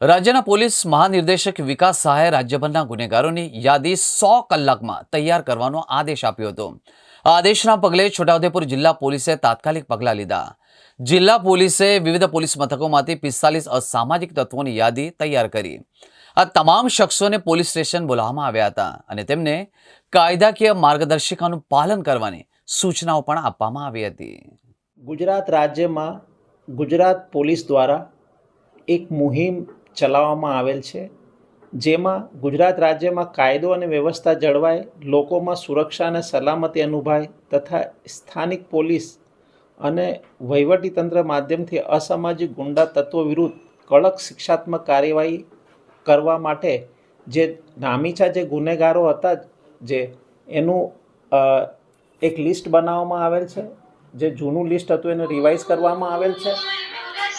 રાજ્યના પોલીસ મહાનિર્દેશક વિકાસ સહાયે રાજ્યભરના ગુનેગારોની યાદી સો કલાકમાં તૈયાર કરવાનો આદેશ આપ્યો હતો. આ આદેશના પગલે છોટાઉદેપુર જિલ્લા પોલીસે તાત્કાલિક પગલાં લીધા. જિલ્લા પોલીસે વિવિધ પોલીસ મથકોમાંથી પિસ્તાલીસ અસામાજિક તત્વોની યાદી તૈયાર કરી. આ તમામ શખ્સોને પોલીસ સ્ટેશન બોલાવવામાં આવ્યા હતા અને તેમને કાયદાકીય માર્ગદર્શિકાનું પાલન કરવાની સૂચનાઓ પણ આપવામાં આવી હતી. ગુજરાત રાજ્યમાં ગુજરાત પોલીસ દ્વારા એક મુહિમ ચલાવવામાં આવેલ છે, જેમાં ગુજરાત રાજ્યમાં કાયદો અને વ્યવસ્થા જળવાય, લોકોમાં સુરક્ષા અને સલામતી અનુભવાય તથા સ્થાનિક પોલીસ અને વહીવટીતંત્ર માધ્યમથી અસામાજિક ગુંડા તત્વો વિરુદ્ધ કડક શિક્ષાત્મક કાર્યવાહી કરવા માટે જે નામીચા જે ગુનેગારો હતા જે એનું એક લિસ્ટ બનાવવામાં આવેલ છે, જે જૂનું લિસ્ટ હતું એને રિવાઇઝ કરવામાં આવેલ છે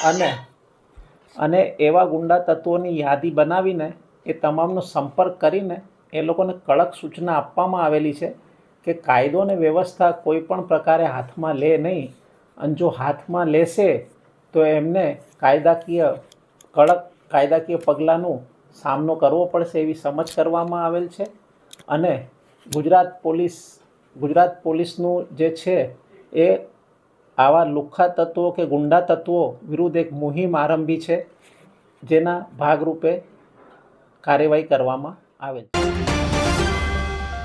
અને અને એવા ગુંડા તત્વોની યાદી બનાવીને એ તમામનો સંપર્ક કરીને એ લોકોને કડક સૂચના આપવામાં આવેલી છે કે કાયદો અને વ્યવસ્થા કોઈ પણ પ્રકારે હાથમાં લે નહીં. અને જો હાથમાં લેશે, તો એમને કાયદાકીય, કડક કાયદાકીય પગલાંનો સામનો કરવો પડશે એવી સમજ કરવામાં આવેલ છે. અને ગુજરાત પોલીસ, ગુજરાત પોલીસનું જે છે, એ આવા લુખ્ખા તત્વો કે ગુંડા તત્વો વિરુદ્ધ એક મુહિમ આરંભી છે, જેના ભાગરૂપે કાર્યવાહી કરવામાં આવે છે.